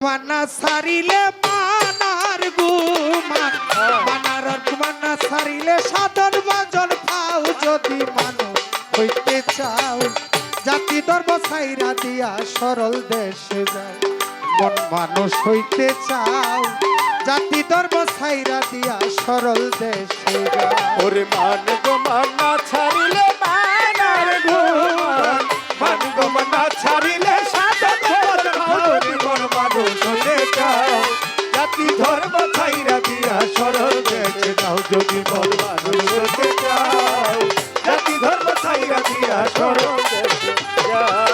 মানা সারিলে মানার গুমান, মানার মানা সারিলে সাধন বাজন পাও যদি মানুষ হইতে চাও। জাতি ধর্ম ছাইরা দিয়া সরল দেশে মন মানুষ হইতে চাও। জাতি ধর্ম ছাইরা দিয়া সরল দেশে ওরে মান গো মানা ছাড়িলে মানুষ হতে চাও জাতি ধর্ম ছাইরা দিয়া সরল যাও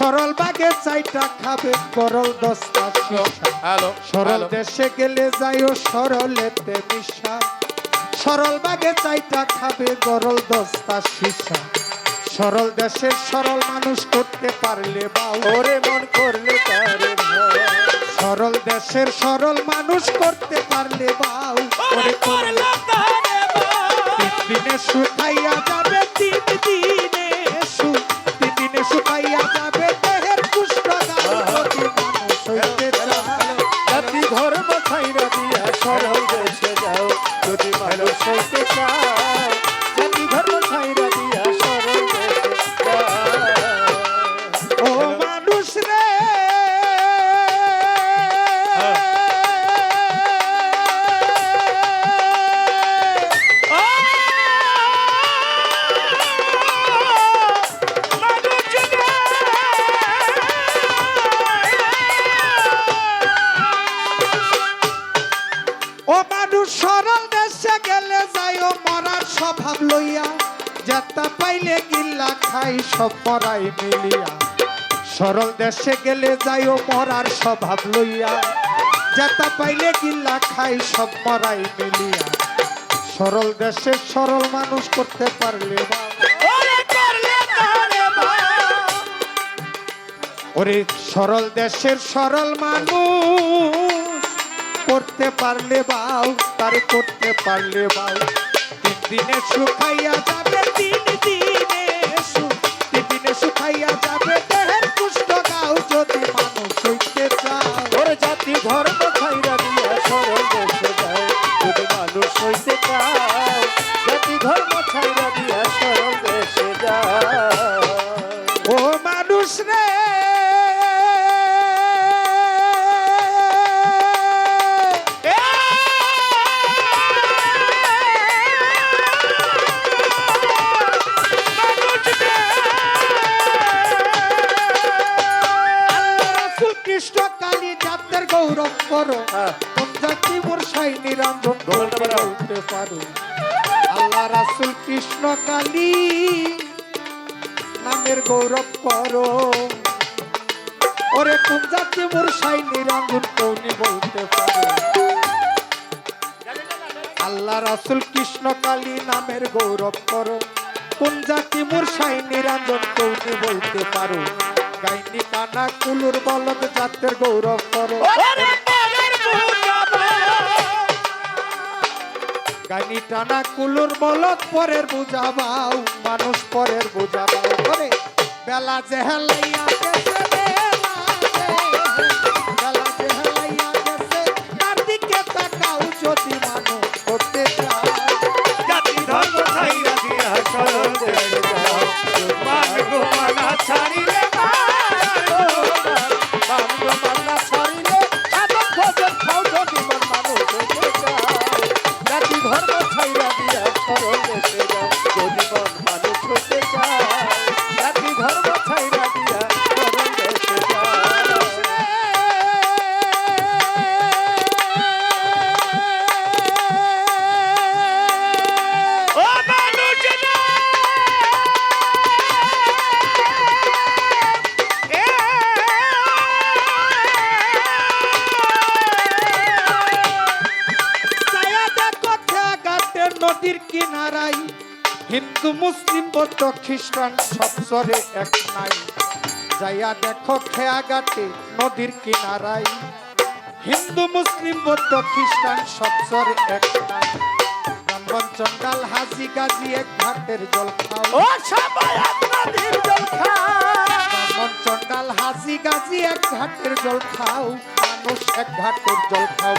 সরল বাগে চাইটা খাবে করল দশটা হ্যালো সরল দেশে গেলে যায় সরলেতে মিশা। সরল বাগে চাইটা খাবে গরল দশটা শিশা সরল দেশের সরল মানুষ করতে পারলে বা ওরে মন করলে তারে সরল দেশের সরল মানুষ করতে পারলে বাউ। ওরে করলে দিনে শুকাইয়া যাবে ছাইরা দিয়া সরল দেশে যাও। যদি মানুষ হইতে চাও লইয়া যাতা পাইলে গিল্লা খাই সব মরাই মিলিয়া। সরল দেশে গেলে যাইও মরার স্বভাব লইয়া। যাতা পাইলে গিল্লা খাই সব মরাই মিলিয়া। সরল দেশে সরল মানুষ করতে পারলে বা। ওরে সরল দেশের সরল মানুষ করতে পারলে বাউ তার করতে পারলে বাউ তিন দিনে শুকাইয়া যাবে তিন দিনে তিন দিনে শুকাইয়া যাবে। করো। হ্যাঁ। কোন জাতি মোর সাই নিরঞ্জন বলতে পারো। আল্লাহ রাসুল কৃষ্ণ কালী নামের গৌরব করো। ওরে কোন জাতি মোর সাই নিরঞ্জন কৌনি বলতে পারো। আল্লাহ রাসুল কৃষ্ণ কালী নামের গৌরব করো। কোন জাতি মোর সাই নিরঞ্জন কৌনি বলতে পারো। গাইনি কানা কুলুর বলদ জাতের গৌরব করো। গানি টানা কুলুর বলদ পরের বুঝাবাও মানুষ পরের বুঝাবাও করে বেলা জেহালাইয়া হিন্দু মুসলিম বৌদ্ধ খ্রিস্টান সব সরে এক নাই। যাইয়া দেখো খেয়াঘাটে নদীর কিনারায়। হিন্দু মুসলিম বৌদ্ধ খ্রিস্টান সব সচ্চর এক ব্রাহ্মণ চন্ডাল হাজি গাজি এক ঘাটের জল খাও ও সবাই নদীর জল ব্রাহ্মণ চন্ডাল হাজি গাজি এক ঘাটের জল খাও মানুষ এক ঘাটের জল খাও